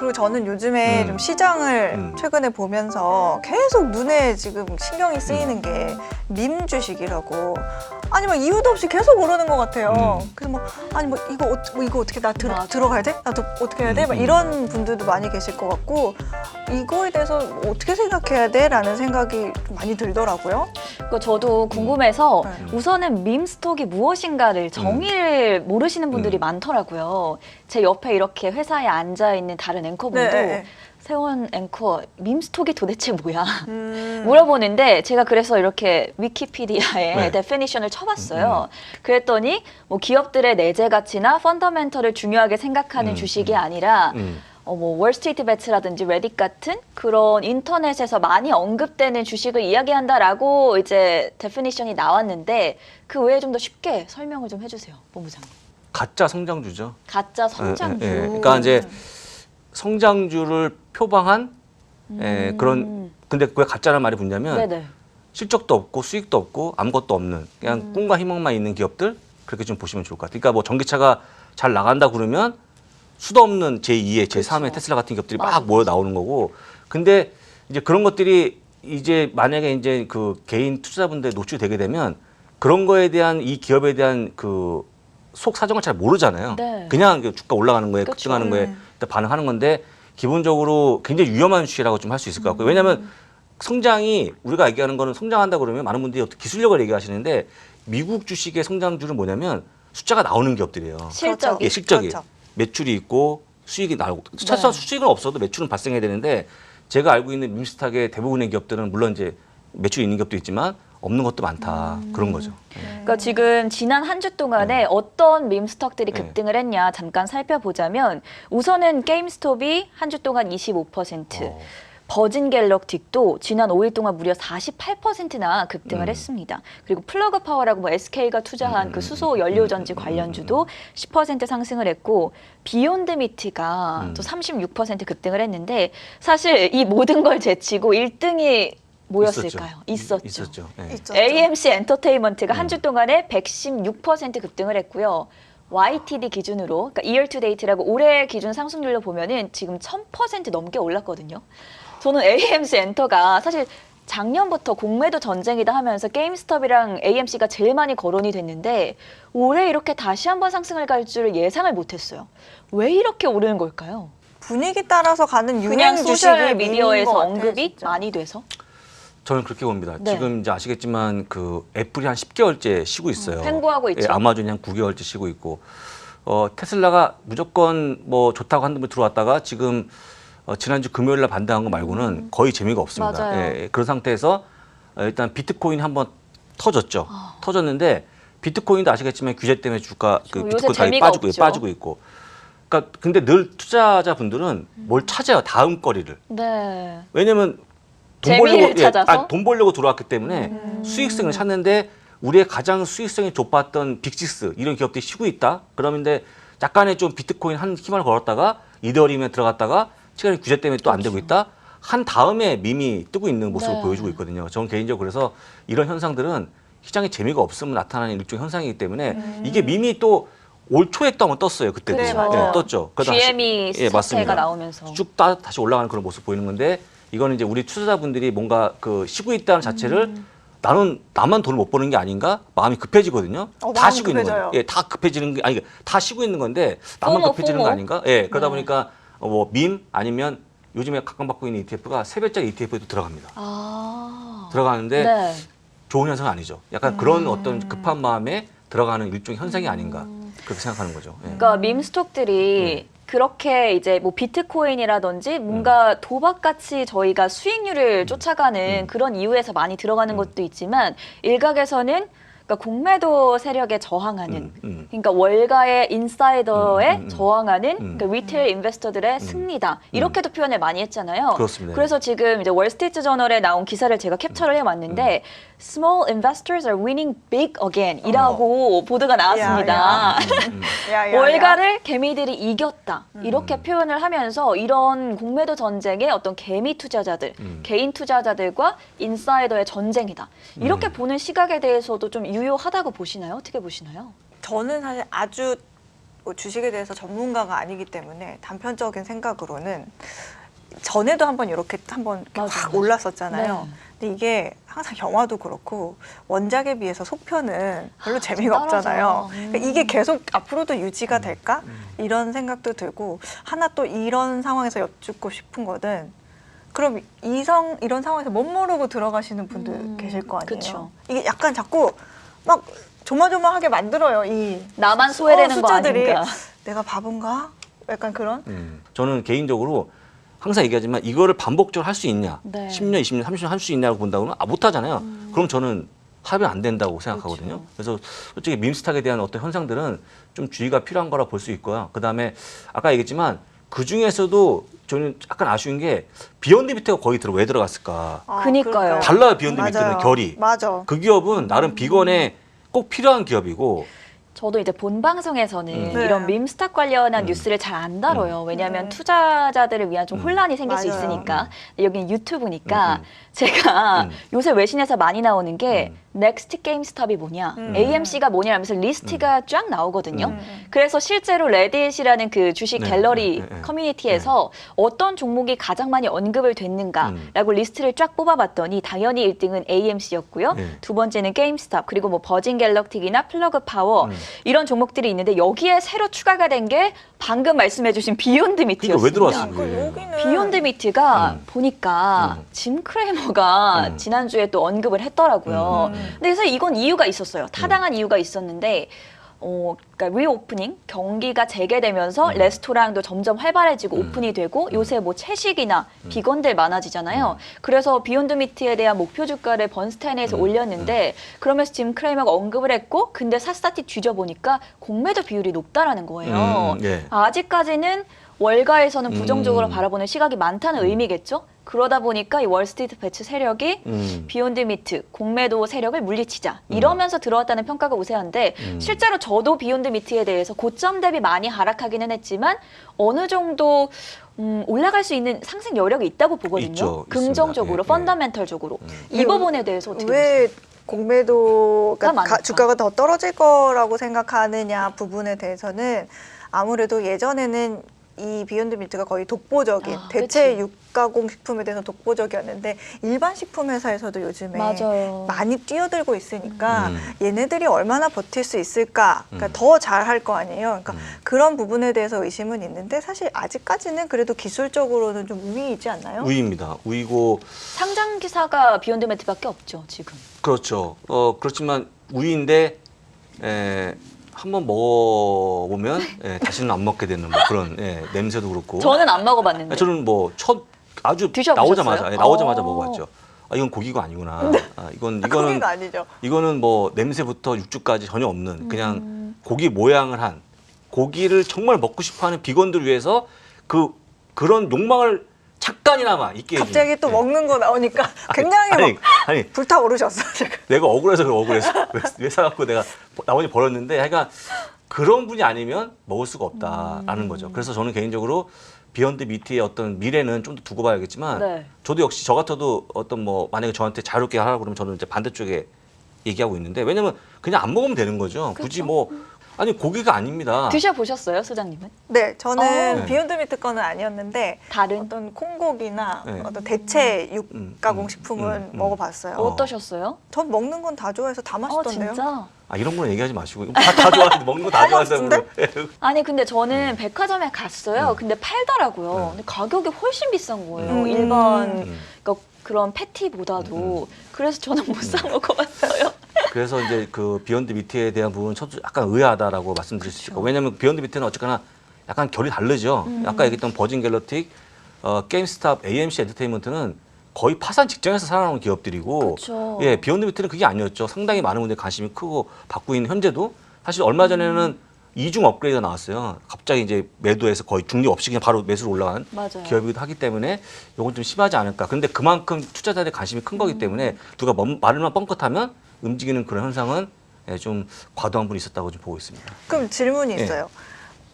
그리고 저는 요즘에 음. 좀 시장을 음. 최근에 보면서 계속 눈에 지금 신경이 쓰이는 게 밈 주식이라고 아니 막 이유도 없이 계속 오르는 것 같아요. 음. 그래서 뭐 아니 뭐 이거 어, 뭐 이거 어떻게 나 들어. 들어가야 돼? 나 도 어떻게 해야 돼? 막 음, 음. 이런 분들도 많이 계실 것 같고 이거에 대해서 어떻게 생각해야 돼?라는 생각이 좀 많이 들더라고요. 그 저도 궁금해서 네. 우선은 밈스톡이 무엇인가를 정의를 모르시는 분들이 음. 많더라고요. 제 옆에 이렇게 회사에 앉아 있는 다른 앵커분도 네. 세원 앵커 밈스톡이 도대체 뭐야? 음. 물어보는데 제가 그래서 이렇게 위키피디아에 네. 데피니션을 쳐봤어요. 그랬더니 뭐 기업들의 내재 가치나 펀더멘털을 중요하게 생각하는 음, 주식이 음. 아니라 음. 어, 뭐 월스트리트 배츠라든지 레딧 같은 그런 인터넷에서 많이 언급되는 주식을 이야기한다라고 이제 데피니션이 나왔는데 그 외에 좀 더 쉽게 설명을 좀 해주세요, 본부장님. 가짜 성장주죠. 가짜 성장주. 예, 예, 예. 그러니까 이제 성장주를 표방한 예, 그런 근데 왜 가짜라는 말이 붙냐면 음. 네네. 실적도 없고 수익도 없고 아무것도 없는 그냥 음. 꿈과 희망만 있는 기업들 그렇게 좀 보시면 좋을 것 같아요. 그러니까 뭐 전기차가 잘 나간다 그러면 수도 없는 제2의 제3의 그렇죠. 테슬라 같은 기업들이. 막 모여 나오는 거고 근데 이제 그런 것들이 이제 만약에 이제 그 개인 투자자분들 노출되게 되면 그런 거에 대한 이 기업에 대한 그 속 사정을 잘 모르잖아요. 네. 그냥 그 주가 올라가는 거에 그쵸. 급등하는 거에 음. 일단 반응하는 건데 기본적으로 굉장히 위험한 주식이라고 좀 할 수 있을 것 같고요. 왜냐하면 성장이 우리가 얘기하는 거는 성장한다 그러면 많은 분들이 어떻게 기술력을 얘기하시는데 미국 주식의 성장주는 뭐냐면 숫자가 나오는 기업들이에요. 실적이. 예, 실적이 그렇죠. 매출이 있고 수익이 나오고 차차 네. 수익은 없어도 매출은 발생해야 되는데 제가 알고 있는 밈스탁의 대부분의 기업들은 물론 이제 매출이 있는 기업도 있지만 없는 것도 많다 음. 그런 거죠. 예. 그러니까 지금 지난 한 주 동안에 어떤 밈스톡들이 네. 급등을 했냐 잠깐 살펴보자면 우선은 게임스톱이 한 주 동안 25%, 어. 버진 갤럭틱도 지난 5일 동안 무려 48%나 급등을 음. 했습니다. 그리고 플러그 파워라고 뭐 SK가 투자한 음, 그 음, 수소 음, 연료 음, 전지 음, 관련주도 10% 상승을 했고 비욘드 미트가 음. 또36% 급등을 했는데 사실 이 모든 걸 제치고 1등이 뭐였을까요? 있었죠. 있었죠. 있었죠. 예. 있죠. AMC 엔터테인먼트가 한 음. 주 동안에 116% 급등을 했고요. YTD 기준으로, 그러니까 year to date라고 올해 기준 상승률로 보면은 지금 1000% 넘게 올랐거든요. 저는 AMC 엔터가 사실 작년부터 공매도 전쟁이다 하면서 게임스톱이랑 AMC가 제일 많이 거론이 됐는데 올해 이렇게 다시 한번 상승을 갈 줄을 예상을 못했어요. 왜 이렇게 오르는 걸까요? 분위기 따라서 가는 유행 그냥 주식이 소셜 미디어에서 것 같아요, 언급이 진짜. 많이 돼서? 저는 그렇게 봅니다. 네. 지금 이제 아시겠지만 그 애플이 한 10개월째 쉬고 있어요. 음, 횡보하고 있죠. 예, 아마존이 한 9개월째 쉬고 있고 어, 테슬라가 무조건 뭐 좋다고 한번 들어왔다가 지금 어, 지난주 금요일 날 반등한 거 말고는 거의 재미가 없습니다. 음. 맞아요. 예, 예, 그런 상태에서 어, 일단 비트코인 한번 터졌죠. 아. 터졌는데 비트코인도 아시겠지만 규제 때문에 주가 그 요새 비트코인 가격이 재미가 빠지고 없죠. 빠지고 있고. 그러니까 근데 늘 투자자분들은 뭘 찾아요 다음 거리를. 네. 왜냐면 돈 재미를 벌려고 예, 찾아서? 아니, 돈 벌려고 들어왔기 때문에 음. 수익성을 찾는데 우리의 가장 수익성이 좁았던 빅시스 이런 기업들이 쉬고 있다. 그러면 근데 약간의 좀 비트코인 한 힘을 걸었다가 이더리움에 들어갔다가 시간이 규제 때문에 또 안 되고 있다. 한 다음에 밈이 뜨고 있는 모습을 네. 보여주고 있거든요. 저는 개인적으로 그래서 이런 현상들은 시장에 재미가 없으면 나타나는 일종의 현상이기 때문에 이게 밈이 또 올 초에 또 한번 떴어요. 그때도 그래, 예, 맞아요. 떴죠. 그러다 GME 다시- 예, 맞습니다. 나오면서 쭉 따, 다시 올라가는 그런 모습 보이는 건데 이거는 이제 우리 투자자분들이 뭔가 그 쉬고 있다는 자체를 음. 나는 나만 돈을 못 버는 게 아닌가 마음이 급해지거든요. 어, 다 마음이 쉬고 있는 급해져요. 예, 다 급해지는 게 아니 다 쉬고 있는 건데 나만 포모, 급해지는 포모. 거 아닌가? 예, 그러다 네. 보니까 어, 뭐밈 아니면 요즘에 각광받고 있는 ETF가 세 배짜리 ETF에도 들어갑니다. 아 들어가는데 네. 좋은 현상 은 아니죠. 약간 그런 어떤 급한 마음에 들어가는 일종의 현상이 아닌가 그렇게 생각하는 거죠. 예. 그러니까 밈 스톡들이 그렇게 이제 뭐 비트코인이라든지 뭔가 도박같이 저희가 수익률을 쫓아가는 음. 그런 이유에서 많이 들어가는 음. 것도 있지만 일각에서는 그러니까 공매도 세력에 저항하는 음, 음. 그러니까 월가의 인사이더에 음, 음, 음. 저항하는 음. 그러니까 리테일 인베스터들의 승리다 이렇게도 표현을 많이 했잖아요. 그렇습니다. 그래서 지금 이제 월스트리트 저널에 나온 기사를 제가 캡처를 해왔는데 Small investors are winning big again이라고 보도가 나왔습니다. 야, 음, 야, 야, 야. 월가를 개미들이 이겼다 이렇게 표현을 하면서 이런 공매도 전쟁의 어떤 개미 투자자들, 음. 개인 투자자들과 인사이더의 전쟁이다 이렇게 보는 시각에 대해서도 좀 유 효하다고 보시나요? 어떻게 보시나요? 저는 사실 아주 뭐 주식에 대해서 전문가가 아니기 때문에 단편적인 생각으로는 전에도 한번 이렇게 한번 맞아요, 확. 올랐었잖아요. 네. 근데 이게 항상 영화도 그렇고 원작에 비해서 속편은 별로 재미가 떨어져. 없잖아요. 음. 그러니까 이게 계속 앞으로도 유지가 될까 이런 생각도 들고 하나 또 이런 상황에서 여쭙고 싶은 거는 그럼 이성 이런 상황에서 못 모르고 들어가시는 분들 음, 계실 거 아니에요. 그쵸. 이게 약간 자꾸 막 조마조마하게 만들어요 이 나만 소외되는 어, 거 숫자들이. 아닌가. 내가 바본가? 약간 그런. 음. 저는 개인적으로 항상 얘기하지만 이거를 반복적으로 할 수 있냐? 네. 10년, 20년, 30년 할 수 있냐고 본다고는 아, 못 하잖아요. 그럼 저는 합의 안 된다고 생각하거든요. 그래서 솔직히 밈스탁에 대한 어떤 현상들은 좀 주의가 필요한 거라 볼 수 있고요. 그 다음에 아까 얘기했지만 그 중에서도 저는 약간 아쉬운 게 비욘드 비트가 거의 들어 왜 들어갔을까? 아, 그니까요. 달라요 비욘드 맞아요. 비트는 결이. 맞아. 그 기업은 나름 비건에 꼭 필요한 기업이고 저도 이제 본 방송에서는 음. 네. 이런 밈스탁 관련한 음. 뉴스를 잘 안 다뤄요. 왜냐하면 네. 투자자들을 위한 좀 음. 혼란이 생길 수 맞아요. 있으니까. 여기는 유튜브니까 음, 음. 제가 음. 요새 외신에서 많이 나오는 게 음. 넥스트 게임스톱이 뭐냐, 음. AMC가 뭐냐 하면서 리스트가 쫙 나오거든요. 음, 음. 그래서 실제로 레딧이라는 그 주식 네, 갤러리 네, 네, 네. 커뮤니티에서 어떤 종목이 가장 많이 언급을 됐는가라고 리스트를 쫙 뽑아봤더니 당연히 1등은 AMC였고요. 네. 두 번째는 게임스탑 그리고 뭐 버진 갤럭틱이나 플러그 파워 음. 이런 종목들이 있는데 여기에 새로 추가가 된 게 방금 말씀해주신 비욘드 미트였습니다. 그러니까 왜 들어왔어? 그 예. 비욘드 미트가 음. 보니까 음. 짐 크레머가 음. 지난주에 또 언급을 했더라고요. 음, 음, 음. 근데 그래서 이건 이유가 있었어요. 타당한 이유가 있었는데 어, 그러니까 리오프닝 경기가 재개되면서 음. 레스토랑도 점점 활발해지고 음. 오픈이 되고 요새 뭐 채식이나 음. 비건들 많아지잖아요. 음. 그래서 비욘드 미트에 대한 목표 주가를 번스타인에서 음. 올렸는데 그러면서 짐 크레이머가 언급을 했고 근데 사스타티 뒤져보니까 공매도 비율이 높다라는 거예요. 음, 예. 아직까지는 월가에서는 부정적으로 음. 바라보는 시각이 많다는 의미겠죠. 그러다 보니까 이 월스트리트 배치 세력이 음. 비욘드 미트 공매도 세력을 물리치자 이러면서 들어왔다는 평가가 우세한데 음. 실제로 저도 비욘드 미트에 대해서 고점 대비 많이 하락하기는 했지만 어느 정도 음, 올라갈 수 있는 상승 여력이 있다고 보거든요. 있죠, 긍정적으로. 예, 예. 펀더멘털적으로 음. 이 부분에 대해서 어떻게 왜 공매도가? 가- 주가가 더 떨어질 거라고 생각하느냐 부분에 대해서는 아무래도 예전에는 이 비욘드 밀트가 거의 독보적인 아, 대체 그치. 육가공 식품에 대해서 독보적이었는데 일반 식품 회사에서도 요즘에 맞아요. 많이 뛰어들고 있으니까 음. 얘네들이 얼마나 버틸 수 있을까 그러니까 음. 더 잘할 거 아니에요 그러니까 음. 그런 부분에 대해서 의심은 있는데 사실 아직까지는 그래도 기술적으로는 좀 우위이지 않나요? 우위입니다. 우위고 상장 기사가 비욘드 미트밖에 없죠 지금. 그렇죠. 어 그렇지만 우위인데 에, 한번 먹어보면 예, 다시는 안 먹게 되는 뭐 그런 예, 냄새도 그렇고. 저는 안 먹어봤는데. 아, 저는 뭐 첫 아주 드셔보셨어요? 나오자마자 예, 나오자마자 어. 먹어봤죠. 아 이건 고기가 아니구나. 아, 이건 아, 이거는 고기가 아니죠. 이거는 뭐 냄새부터 육즙까지 전혀 없는 그냥 음. 고기 모양을 한 고기를 정말 먹고 싶어하는 비건들 위해서 그 그런 욕망을 잠깐이나마 있게 해주는. 갑자기 또 예. 먹는 거 나오니까 굉장히 아니, 막 아니 불타오르셨어 지금. 내가 억울해서 그래 억울해서 왜, 왜 사갖고 내가 나머지 버렸는데 하여간 그런 분이 아니면 먹을 수가 없다라는 거죠. 그래서 저는 개인적으로 비욘드 미트의 어떤 미래는 좀 더 두고 봐야겠지만 네. 저도 역시 저 같아도 어떤 뭐 만약에 저한테 자유롭게 하라고 그러면 저는 이제 반대쪽에 얘기하고 있는데 왜냐면 그냥 안 먹으면 되는 거죠. 굳이 뭐 아니 고기가 아닙니다. 드셔보셨어요, 소장님은? 네, 저는 어. 비욘드 미트 거는 아니었는데 다른 어떤 콩고기나 네. 어떤 대체 음, 육가공 음, 식품은 음, 음. 먹어봤어요. 어. 어떠셨어요? 전 먹는 건 다 좋아해서 다 어, 맛있던데요. 진짜? 아 이런 거는 얘기하지 마시고 다, 다 좋아하는데 먹는 거 다 좋아한다고. 아니 근데 저는 백화점에 갔어요. 음. 근데 팔더라고요. 음. 근데 가격이 훨씬 비싼 거예요. 음. 일반 음. 그러니까 그런 패티보다도. 그래서 저는 못 사 먹어봤어요. 그래서 이제 그 비욘드 미트에 대한 부분은 저도 약간 의아하다라고 말씀드릴 수 있고 왜냐하면 비욘드 미트는 어쨌거나 약간 결이 다르죠. 음. 아까 얘기했던 버진 갤러틱, 어, 게임스탑, AMC 엔터테인먼트는 거의 파산 직전에서 살아나온 기업들이고 그쵸. 예 비욘드 미트는 그게 아니었죠. 상당히 많은 분들이 관심이 크고 받고 있는 현재도 사실 얼마 전에는 이중 업그레이드가 나왔어요. 갑자기 이제 매도해서 거의 중립 없이 그냥 바로 매수로 올라간 맞아요. 기업이기도 하기 때문에 이건 좀 심하지 않을까. 그런데 그만큼 투자자들의 관심이 큰 음. 거기 때문에 누가 멈- 말을만 뻥끗하면 움직이는 그런 현상은 예, 좀 과도한 분이 있었다고 좀 보고 있습니다. 그럼 질문이 예. 있어요.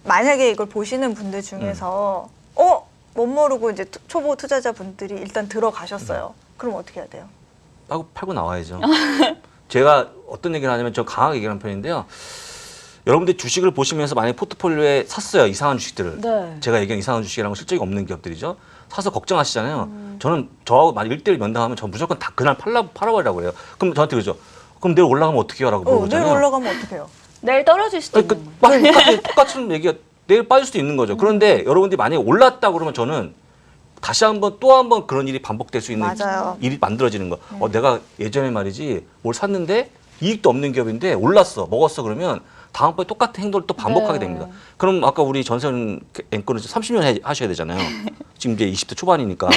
만약에 이걸 보시는 분들 중에서 음. 어? 못 모르고 이제 투- 초보 투자자 분들이 일단 들어가셨어요. 음. 그럼 어떻게 해야 돼요? 하고 팔고 나와야죠. 제가 어떤 얘기를 하냐면 저 강하게 얘기하는 편인데요. 여러분들 주식을 보시면서 만약에 포트폴리오에 샀어요 이상한 주식들을 네. 제가 얘기한 이상한 주식이라는 건 실적이 없는 기업들이죠. 사서 걱정하시잖아요. 저는 저하고 만약 1대1 면담하면 전 무조건 다 그날 팔라, 팔아버리라고 그래요. 그럼 저한테 그러죠. 그럼 내일 올라가면 어떻게 해요? 라고 어, 내일 물어보잖아요. 올라가면 어떡해요? 내일 떨어질 수도 아니, 그, 있는 거예요. 빠- 똑같은, 똑같은 얘기가 내일 빠질 수도 있는 거죠. 그런데 여러분들이 만약에 올랐다 그러면 저는 다시 한번 또 한 번 그런 일이 반복될 수 있는 맞아요. 일이 만들어지는 거. 어, 내가 예전에 말이지 뭘 샀는데 이익도 없는 기업인데 올랐어, 먹었어 그러면 다음번에 똑같은 행동을 또 반복하게 네. 됩니다. 그럼 아까 우리 전세현 앵커는 30년 해, 하셔야 되잖아요. 지금 이제 20대 초반이니까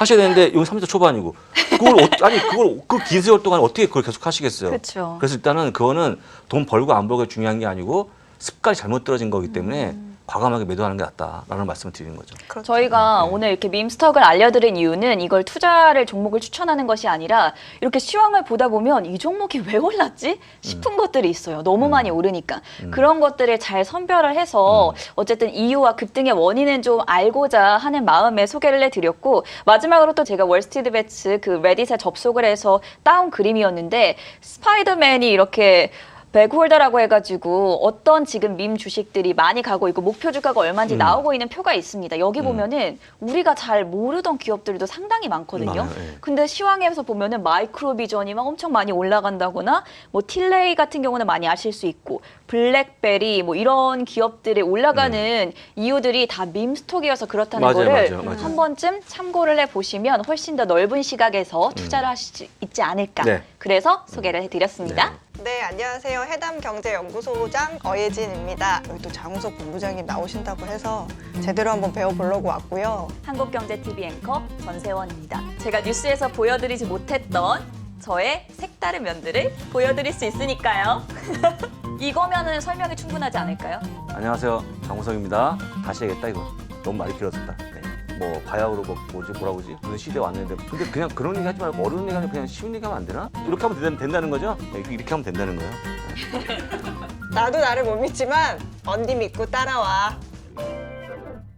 하셔야 되는데 여기 30대 초반이고 그걸 어, 아니 그걸 그 긴 세월 동안 어떻게 그걸 계속 하시겠어요? 그렇죠. 그래서 일단은 그거는 돈 벌고 안 벌고가 중요한 게 아니고 습관이 잘못 떨어진 거기 때문에 음. 과감하게 매도하는 게 낫다라는 말씀을 드리는 거죠. 그렇죠. 저희가 네. 오늘 이렇게 밈스톡을 알려드린 이유는 이걸 투자를 종목을 추천하는 것이 아니라 이렇게 시황을 보다 보면 이 종목이 왜 올랐지 싶은 것들이 있어요. 너무 많이 오르니까 음. 그런 것들을 잘 선별을 해서 어쨌든 이유와 급등의 원인은 좀 알고자 하는 마음에 소개를 해드렸고 마지막으로 또 제가 월스트리트 배츠 그 레딧에 접속을 해서 따온 그림이었는데 스파이더맨이 이렇게 백홀더라고 해가지고 어떤 지금 밈 주식들이 많이 가고 있고 목표 주가가 얼마인지 음. 나오고 있는 표가 있습니다. 여기 음. 보면은 우리가 잘 모르던 기업들도 상당히 많거든요. 많아요, 예. 근데 시황에서 보면은 마이크로비전이 막 엄청 많이 올라간다거나 뭐 틸레이 같은 경우는 많이 아실 수 있고 블랙베리 뭐 이런 기업들이 올라가는 이유들이 다 밈스톡이어서 그렇다는 네. 맞아요, 거를 맞아요, 맞아요. 한 번쯤 참고를 해 보시면 훨씬 더 넓은 시각에서 투자를 하실 수 있지 않을까. 음. 네. 그래서 소개를 해드렸습니다. 네. 네, 안녕하세요. 해담경제연구소장 어예진입니다. 여기 또 장우석 본부장님 나오신다고 해서 제대로 한번 배워보려고 왔고요. 한국경제TV 앵커 전세원입니다. 제가 뉴스에서 보여드리지 못했던 저의 색다른 면들을 보여드릴 수 있으니까요. 이거면은 설명이 충분하지 않을까요? 안녕하세요, 장우석입니다. 다시 해야겠다 이거 너무 말이 길어졌다. 네. 뭐 바야흐로 뭐 뭐지 뭐라 그러지 무슨 시대 왔는데 근데 그냥 그런 얘기 하지 말고 어려운 얘기 하면 그냥 쉬운 얘기 하면 안 되나? 이렇게 하면 된다, 된다는 거죠? 네, 이렇게 하면 된다는 거예요. 나도 나를 못 믿지만 언니 믿고 따라와.